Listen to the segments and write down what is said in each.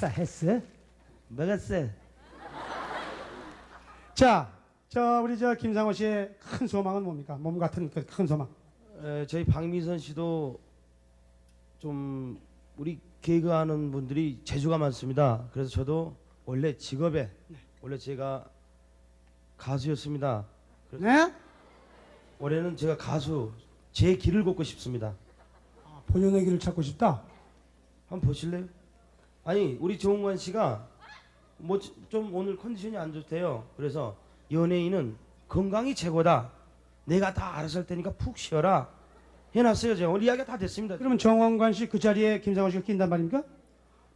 식사 했어? 먹었어. 자, 저 우리 저 김상호 씨의 큰 소망은 뭡니까? 몸 같은 그 큰 소망. 에, 저희 박미선 씨도 좀 우리 개그하는 분들이 재주가 많습니다. 그래서 저도 원래 직업에 원래 제가 가수였습니다. 네? 올해는 제가 가수 제 길을 걷고 싶습니다. 아, 본연의 길을 찾고 싶다. 한번 보실래요? 아니 우리 정웅관 씨가 뭐 좀 오늘 컨디션이 안 좋대요. 그래서 연예인은 건강이 최고다. 내가 다 알아서 할 테니까 푹 쉬어라. 해놨어요. 제가 오늘 이야기가 다 됐습니다. 그러면 정원관 씨 그 자리에 김상호 씨가 낀단 말입니까?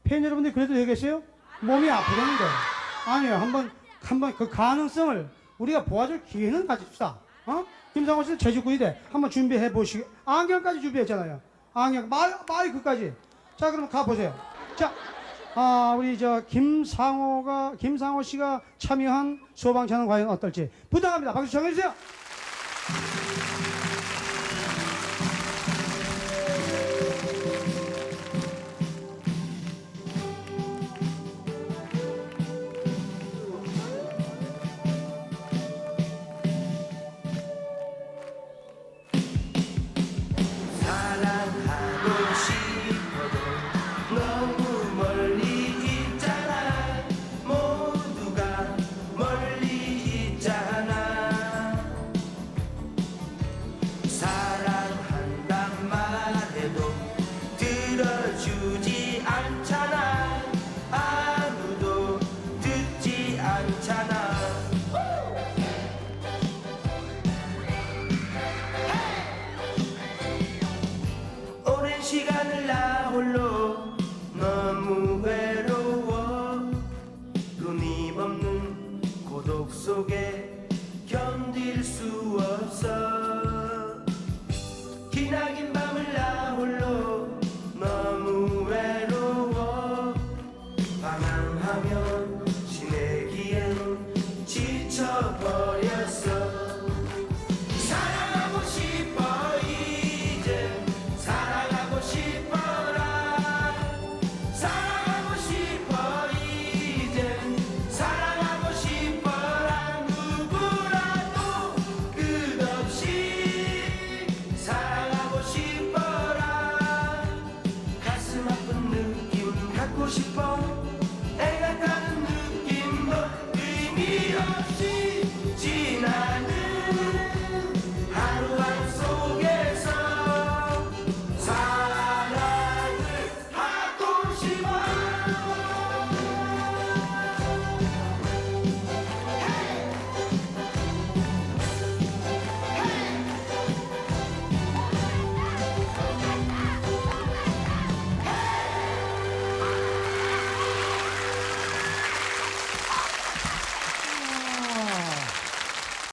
팬 여러분들 그래도 되겠어요? 몸이 아프다는데. 아니요. 한번 한번 그 가능성을 우리가 보아줄 기회는 가집시다. 어? 김상호 씨는 제주구이대. 한번 준비해 보시고 안경까지 준비했잖아요. 안경 마, 마이크까지. 자, 그럼 가 보세요. 자, 아, 우리 저 김상호가 김상호 씨가 참여한 소방차는 과연 어떨지 부탁합니다. 박수 청해 주세요. 견딜 수 없어 싶어.